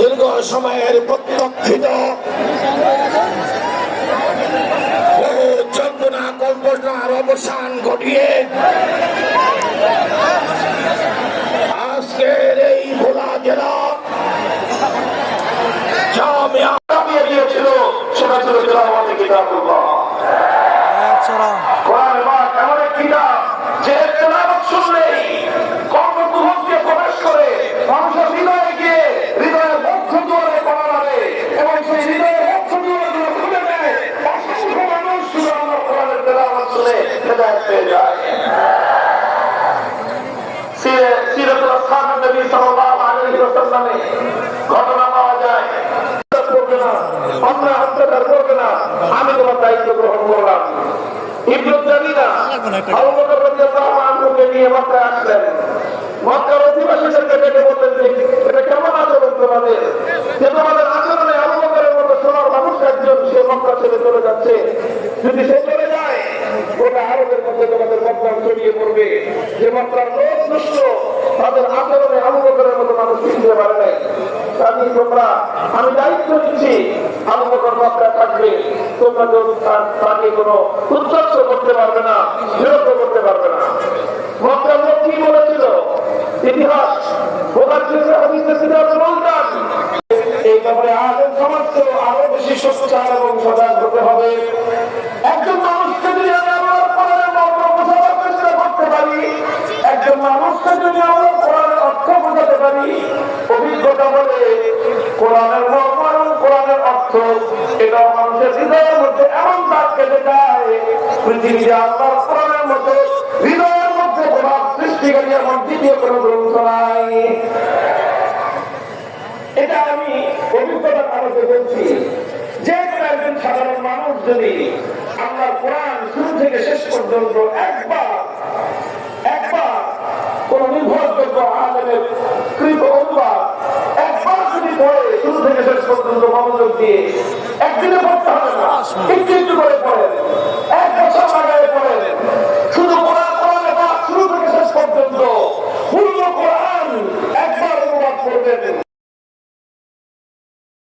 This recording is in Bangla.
দীর্ঘ সময়ের প্রত্যক্ষিত বহু যন্ত্রণা কল্পনার অবসান ঘটিয়ে আজকের এই ভোলা জেলা দিয়েছিল সেটা ছিল তেলাওয়াতে কিতাবুল্লাহ কোরআন এক কিতাব পেয়ে যায় সিরে- সিরাতুল যে এটা কেমন আচরণ তোমাদের যে তোমাদের আচরণে আবু বকরের মতো সোনার মানুষ একজন চলে যাচ্ছে যদি সে আমি দায়িত্ব আবু বকর মক্কা থাকবে। তোমরা তাকে কোনো উচ্চস্ত করতে পারবে না, বিরক্ত করতে পারবে না। মক্কার লোক কি বলেছিল? ইতিহাস এই ব্যাপারে আলেম সমাজকে আরও বেশি সোচ্চার এবং সজাগ হতে হবে। অভিজ্ঞতা বলে কোরআনের মর্ম কোরআনের অর্থ, এটা মানুষের হৃদয়ের মধ্যে এমন দাগ কেটে যায়, পৃথিবীতে আল্লাহর কোরআনের মধ্যে হৃদয়ের মধ্যে প্রভাব সৃষ্টিকারী এমন দ্বিতীয় কোনো গ্রন্থ নাই। এটা আমি অভিজ্ঞতার আলোকে বলছি, যে কোনো একজন সাধারণ মানুষ যদি আমরা কোরআন শুরু থেকে শেষ পর্যন্ত একবার একবার কোন নির্ভরযোগ্য আলেমের কৃত অনুবাদ একবার যদি পড়ে শুরু থেকে শেষ পর্যন্ত মনোযোগ দিয়ে একদিনে পড়তে হবে না একটু একটু করে পড়ে।